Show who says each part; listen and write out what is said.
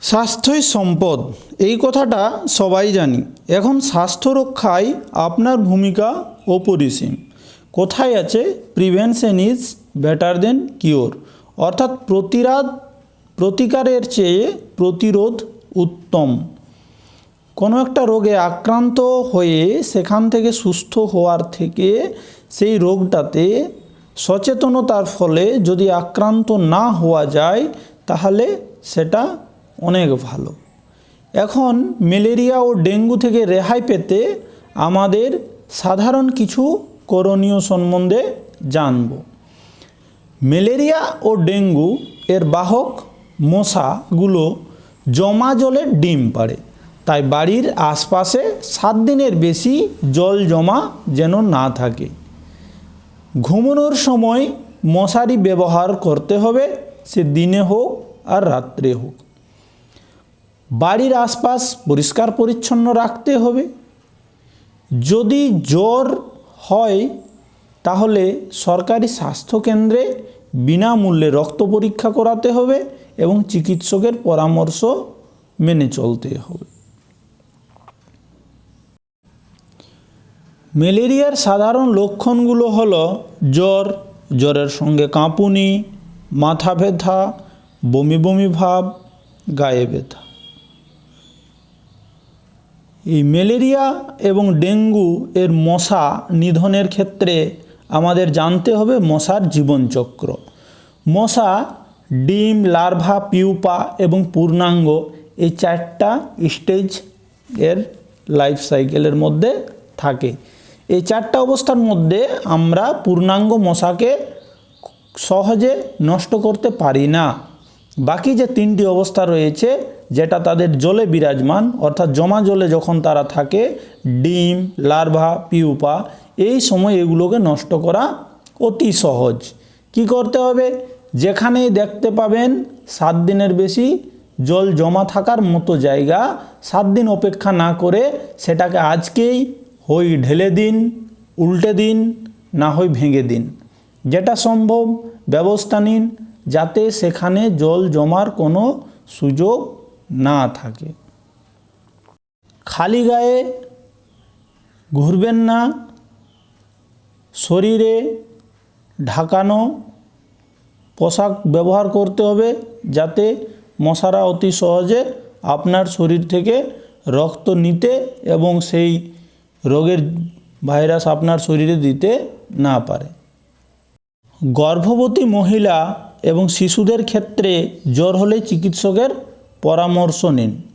Speaker 1: স্বাস্থ্যই সম্পদ। এই কথাটা সবাই জানি। এখন স্বাস্থ্য রক্ষায় আপনার ভূমিকা অপরিসীম। কোথায় আছে prevention is better than cure. অর্থাৎ প্রতিরাধ প্রতিকারের চেয়ে প্রতিরোধ উত্তম। কোনো একটা রোগে আক্রান্ত হয়ে সেখান থেকে সুস্থ হওয়ার থেকে সেই রোগটাতে সচেতনতার ফলে যদি আক্রান্ত না হওয়া যায়, তাহলে সেটা অনেক ভালো। এখন ম্যালেরিয়া ও ডেঙ্গু থেকে রেহাই পেতে আমাদের সাধারণ কিছু করণীয় সম্বন্ধে জানব। ম্যালেরিয়া ও ডেঙ্গু এর বাহক মশাগুলো জমা জলে ডিম পাড়ে। তাই বাড়ির আশপাশে সাত দিনের বেশি জল জমা যেন না থাকে। ঘুমানোর সময় মশারি ব্যবহার করতে হবে, সে দিনে হোক আর রাত্রে হোক। বাড়ির আশপাশ পরিষ্কার পরিচ্ছন্ন রাখতে হবে। যদি জ্বর হয়, তাহলে সরকারি স্বাস্থ্যকেন্দ্রে বিনামূল্যে রক্ত পরীক্ষা করাতে হবে এবং চিকিৎসকের পরামর্শ মেনে চলতে হবে। ম্যালেরিয়ার সাধারণ লক্ষণগুলো হল জ্বর, জ্বরের সঙ্গে কাঁপুনি, মাথা ব্যথা, বমি বমি ভাব, গায়ে ব্যথা। এই ম্যালেরিয়া এবং ডেঙ্গু এর মশা নিধনের ক্ষেত্রে আমাদের জানতে হবে মশার জীবনচক্র। মশা, ডিম, লার্ভা, পিউপা এবং পূর্ণাঙ্গ এই চারটা স্টেজের লাইফ সাইকেলের মধ্যে থাকে। এই চারটা অবস্থার মধ্যে আমরা পূর্ণাঙ্গ মশাকে সহজে নষ্ট করতে পারি না। বাকি যে তিনটি অবস্থা রয়েছে যেটা তাদের জলে বিরাজমান, অর্থাৎ জমা জলে যখন তারা থাকে, ডিম, লার্ভা, পিউপা, এই সময় এগুলোকে নষ্ট করা অতি সহজ। কি করতে হবে? যেখানেই দেখতে পাবেন সাত দিনের বেশি জল জমা থাকার মতো জায়গা, সাত দিন অপেক্ষা না করে সেটাকে আজকেই হই ঢেলে দিন, উল্টে দিন, না হয় ভেঙে দিন। যেটা সম্ভব, ব্যবস্থা নিন, যাতে সেখানে জল জমার কোনো সুযোগ না থাকে। খালি গায়ে ঘুরবেন না, শরীরে ঢাকানো পোশাক ব্যবহার করতে হবে যাতে মশারা অতি সহজে আপনার শরীর থেকে রক্ত নিতে এবং সেই রোগের ভাইরাস আপনার শরীরে দিতে না পারে। গর্ভবতী মহিলা এবং শিশুদের ক্ষেত্রে জ্বর হলে চিকিৎসকের পরামর্শ নিন।